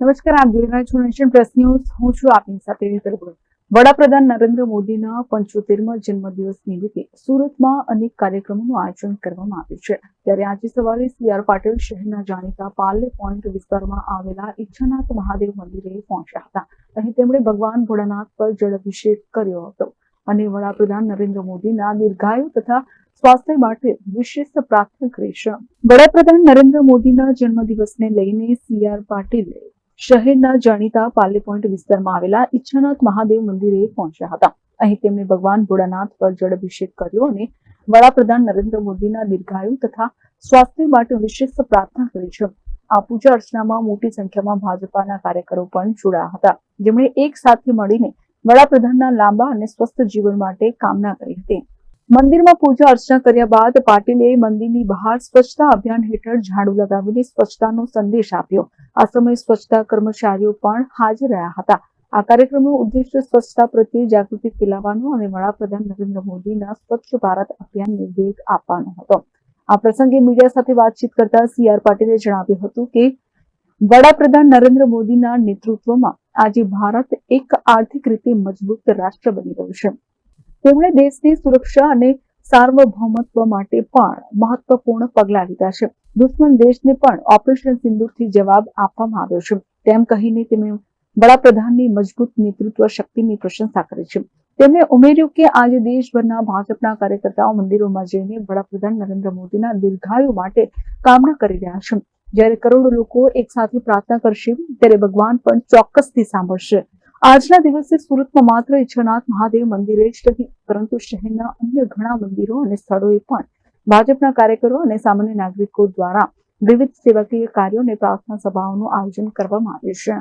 નમસ્કાર, આપ જોઈ રહ્યા છો નેશન પ્રેસ ન્યૂઝ. હું છું આપની સાથે ભગત. વડાપ્રધાન નરેન્દ્ર મોદીના પંચોતેરમા જન્મદિવસ નિમિત્તે સુરતમાં અનેક કાર્યક્રમોનું આયોજન કરવામાં આવ્યું છે. ત્યારે આજે સવારે સીઆર પાટીલ શહેરના જાણીતા પાર્લે પોઈન્ટ વિસ્તારમાં આવેલા ઈચ્છાનાથ મહાદેવ મંદિરે પહોંચ્યા હતા. અહીં તેમણે ભગવાન ભોળાનાથ પર જળાભિષેક કર્યો હતો અને વડાપ્રધાન નરેન્દ્ર મોદીના દીર્ઘાયુ તથા સ્વાસ્થ્ય માટે વિશેષ પ્રાર્થના કરી છે. વડાપ્રધાન નરેન્દ્ર મોદીના જન્મદિવસને લઈને સીઆર પાટીલે શહેરના જાણીતા પાર્લે પોઈન્ટ વિસ્તારમાં આવેલા ઈચ્છાનાથ મહાદેવ મંદિરે પહોંચ્યા હતા. અહીં તેમણે ભગવાન ભોળાનાથ પર જળાભિષેક કર્યો અને વડાપ્રધાન નરેન્દ્ર મોદીના દીર્ઘાયુ તથા સ્વાસ્થ્ય માટે વિશેષ પ્રાર્થના કરી છે. આ પૂજા અર્ચનામાં મોટી સંખ્યામાં ભાજપાના કાર્યકરો પણ જોડાયા હતા. જેમણે એક સાથે મળીને વડાપ્રધાનના લાંબા અને સ્વસ્થ જીવન માટે કામના કરી હતી. મંદિરમાં પૂજા અર્ચના કર્યા બાદ પાટીલે મંદિરની બહાર સ્વચ્છતા અભિયાન હેઠળ ઝાડુ લગાવીને સ્વચ્છતાનો સંદેશ આપ્યો. આ સમયે સ્વચ્છતા કર્મચારીઓ પણ હાજર રહ્યા હતા. આ કાર્યક્રમનો ઉદ્દેશ્ય સ્વચ્છતા પ્રત્યે જાગૃતિ ફેલાવવાનો અને વડાપ્રધાન નરેન્દ્ર મોદીના સ્વચ્છ ભારત અભિયાનને વેગ આપવાનો હતો. આ પ્રસંગે મીડિયા સાથે વાતચીત કરતા સી આર પાટીલે જણાવ્યું હતું કે, વડાપ્રધાન નરેન્દ્ર મોદીના નેતૃત્વમાં આજે ભારત એક આર્થિક રીતે મજબૂત રાષ્ટ્ર બની રહ્યું છે. તેમણે દેશની સુરક્ષા અને સાર્વભૌમત્વ માટે પણ મહત્વપૂર્ણ પગલા લીધા છે. દુશ્મન દેશને પણ ઓપરેશન સિંદુરથી જવાબ આપવામાં આવ્યો છે. તેમ કહીને તેમણે વડાપ્રધાનની મજબૂત નેતૃત્વ શક્તિની પ્રશંસા કરી છે. તેમણે ઉમેર્યું કે આજે દેશભરના ભાજપના કાર્યકર્તાઓ મંદિરોમાં જઈને વડાપ્રધાન નરેન્દ્ર મોદીના દીર્ઘાયુ માટે કામના કરી રહ્યા છે. જ્યારે કરોડો લોકો એક સાથે પ્રાર્થના કરશે, ત્યારે ભગવાન પણ ચોક્કસથી સાંભળશે. આજના દિવસે સુરતમાં માત્ર ઈચ્છાનાથ મહાદેવ મંદિરે જ નહીં, પરંતુ શહેરના અન્ય ઘણા મંદિરો અને સ્થળોએ પણ ભાજપના કાર્યકરો અને સામાન્ય નાગરિકો દ્વારા વિવિધ સેવાકીય કાર્યો અને પ્રાર્થના સભાઓનું આયોજન કરવામાં આવ્યું છે.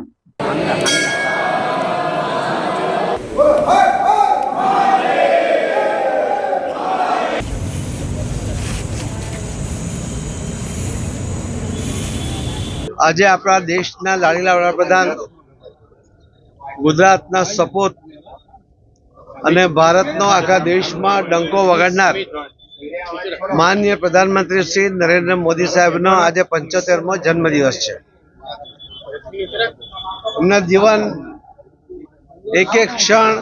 આજે આપણા દેશના લાડીલા વડાપ્રધાન ગુજરાતના સપોત અને ભારતનો આખા દેશમાં ડંકો વગાડનાર માન્ય પ્રધાનમંત્રી શ્રી નરેન્દ્ર મોદી સાહેબનો આજે પંચોતેરમો જન્મદિવસ છે. એમના જીવન એક એક ક્ષણ,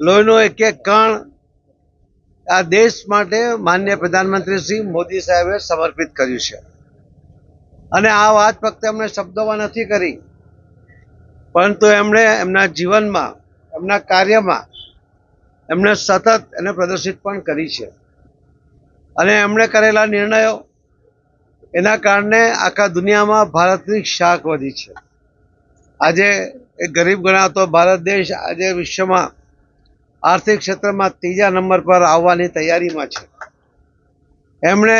લોહીનો એક એક કણ આ દેશ માટે માન્ય પ્રધાનમંત્રી શ્રી મોદી સાહેબે સમર્પિત કર્યું છે. અને આ વાત ફક્ત એમણે શબ્દોમાં નથી કરી પરંતુ એમણે એમના જીવનમાં, એમના કાર્યમાં એમણે સતત એને પ્રદર્શિત પણ કરી છે. અને એમણે કરેલા નિર્ણયો એના કારણે આખા દુનિયામાં ભારતની શાખ વધી છે. આજે એ ગરીબ ગણાતો ભારત દેશ આજે વિશ્વમાં આર્થિક ક્ષેત્રમાં ત્રીજા નંબર પર આવવાની તૈયારીમાં છે. એમણે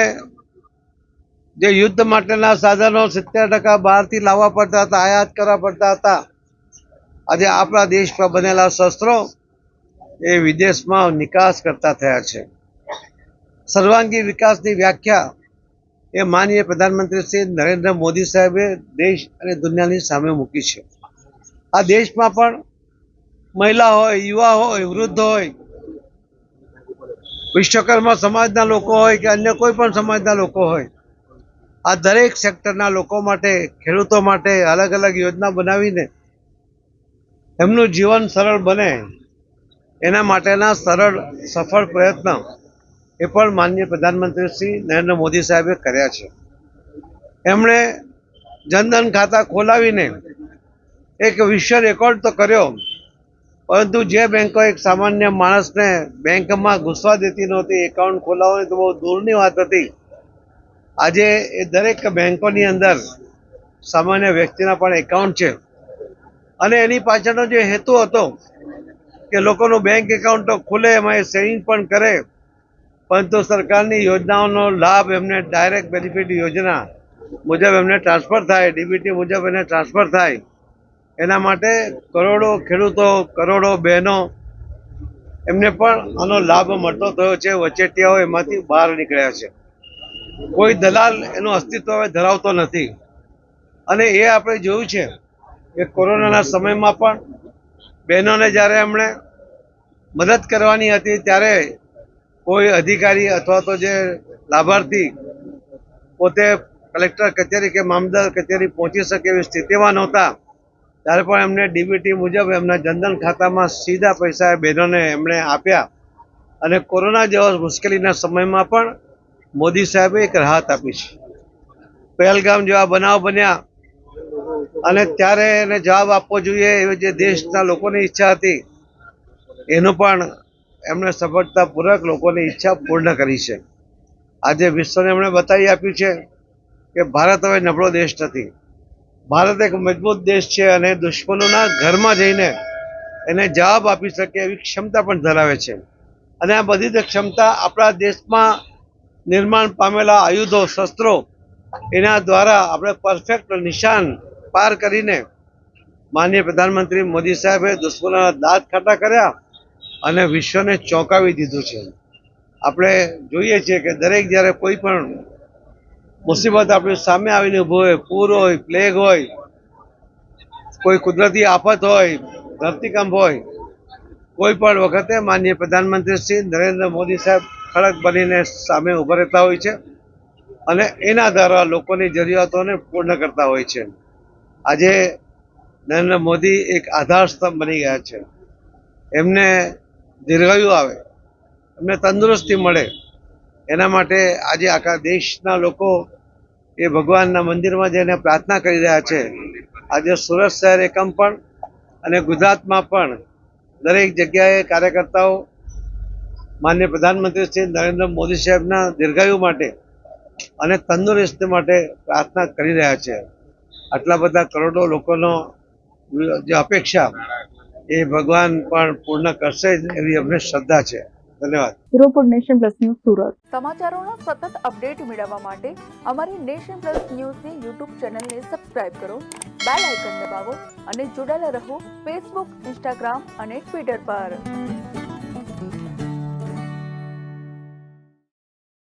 જે યુદ્ધ માટેના સાધનો સિત્તેર ટકા બહારથી લાવવા પડતા હતા, આયાત કરવા પડતા હતા આજે આપણા દેશ પર બનેલા શસ્ત્રો એ વિદેશમાં નિકાસ કરતા થયા છે. સર્વાંગી વિકાસની વ્યાખ્યા એ માનીય પ્રધાનમંત્રી શ્રી નરેન્દ્ર મોદી સાહેબે દેશ અને દુનિયાની સામે મૂકી છે. આ દેશમાં પણ મહિલા હોય, યુવા હોય, વૃદ્ધ હોય, વિશ્વકર્મા સમાજના લોકો હોય કે અન્ય કોઈ પણ સમાજના લોકો હોય, આ દરેક સેક્ટરના લોકો માટે, ખેડૂતો માટે અલગ અલગ યોજના બનાવીને એમનું જીવન સરળ બને. એના માટેના સરળ, સફળ પ્રયત્ન એ પણ માનનીય પ્રધાનમંત્રી શ્રી નરેન્દ્ર મોદી સાહેબે કર્યા છે. એમણે જનધન ખાતા ખોલાવીને એક વિશ્વ રેકોર્ડ તો કર્યો, પરંતુ જે બેંકો એક સામાન્ય માણસને બેંકમાં ઘૂસવા દેતી નહોતી, એકાઉન્ટ ખોલાવવાની તો બહુ દૂરની વાત હતી. આજે એ દરેક બેંકોની અંદર સામાન્ય વ્યક્તિના પણ એકાઉન્ટ છે. અને એની પાછળનો જે હેતુ હતો કે લોકોનું બેંક એકાઉન્ટ તો ખુલે, એમાં એ સેવિંગ પણ કરે, પરંતુ સરકારની યોજનાઓનો લાભ એમને ડાયરેક્ટ બેનિફિટ યોજના મુજબ એમને ટ્રાન્સફર થાય ડીબીટી મુજબ એને ટ્રાન્સફર થાય. એના માટે કરોડો ખેડૂતો, કરોડો બહેનો એમને પણ આનો લાભ મળતો થયો છે. વચેટિયાઓ એમાંથી બહાર નીકળ્યા છે. કોઈ દલાલ એનું અસ્તિત્વ હવે ધરાવતો નથી. અને એ આપણે જોયું છે કે કોરોનાના સમયમાં પણ બહેનોને જ્યારે એમણે મદદ કરવાની હતી, ત્યારે કોઈ અધિકારી અથવા તો જે લાભાર્થી પોતે કલેક્ટર કચેરી કે મામદાર કચેરી પહોંચી શકે એવી સ્થિતિમાં નહોતા, ત્યારે પણ એમને ડીબીટી મુજબ એમના જનધન ખાતામાં સીધા પૈસા બહેનોને એમણે આપ્યા. અને કોરોના જેવા મુશ્કેલીના સમયમાં પણ મોદી સાહેબે એક રાહત આપી છે. પહેલગામ જેવા બનાવ બન્યા અને ત્યારે એને જવાબ આપવો જોઈએ એવી જે દેશના લોકોની ઈચ્છા હતી, એનું પણ એમણે સફળતાપૂર્વક લોકોની ઈચ્છા પૂર્ણ કરી છે. આજે વિશ્વને એમણે બતાવી આપ્યું છે કે ભારત હવે નબળો દેશ નથી. ભારત એક મજબૂત દેશ છે અને દુશ્મનોના ઘરમાં જઈને એને જવાબ આપી શકે એવી ક્ષમતા પણ ધરાવે છે. અને આ બધી જ ક્ષમતા આપણા દેશમાં નિર્માણ પામેલા આયુધો, શસ્ત્રો, એના દ્વારા આપણે પરફેક્ટ નિશાન પાર કરીને માનનીય પ્રધાનમંત્રી મોદી સાહેબે દુશ્મનોના દાંત ખાટા કર્યા અને વિશ્વને ચોંકાવી દીધું છે. આપણે જોઈએ છીએ કે દરેક જ્યારે કોઈ પણ મુસીબત આપણી સામે આવીને ઊભો હોય, પૂર હોય, પ્લેગ હોય, કોઈ કુદરતી આફત હોય, ધરતીકંપ હોય, કોઈ પણ વખતે માનનીય પ્રધાનમંત્રી શ્રી નરેન્દ્ર મોદી સાહેબ ખડક બનીને સામે ઊભા રહેતા હોય છે અને એના દ્વારા લોકોની જરૂરિયાતોને પૂર્ણ કરતા હોય છે. આજે નરેન્દ્ર મોદી એક આધાર સ્તંભ બની ગયા છે. એમને દીર્ઘાયુ આવે, એમને તંદુરસ્તી મળે, એના માટે આજે આખા દેશના લોકો એ ભગવાનના મંદિરમાં જઈને પ્રાર્થના કરી રહ્યા છે. આજે સુરત શહેર એકમ પણ અને ગુજરાતમાં પણ દરેક જગ્યાએ કાર્યકર્તાઓ, માન્ય પ્રધાનમંત્રી શ્રી નરેન્દ્ર મોદી સાહેબના દીર્ઘાયુ માટે અને તંદુરસ્તી માટે પ્રાર્થના કરી રહ્યા છે. આટલા બધા કરોડો લોકોનો જે અપેક્ષા એ ભગવાન પણ પૂર્ણ કરશે જ એવી અમને શ્રદ્ધા છે. ધન્યવાદ. Report Nation Plus News Surat. સમાચારોનો સતત અપડેટ મેળવવા માટે અમારી નેશન પ્લસ ન્યૂઝની યુટ્યુબ ચેનલને સબસ્ક્રાઇબ કરો બેલ આઇકન દબાવો અને જોડાયેલા રહો ફેસબુક ઇન્સ્ટાગ્રામ અને ટ્વિટર પર.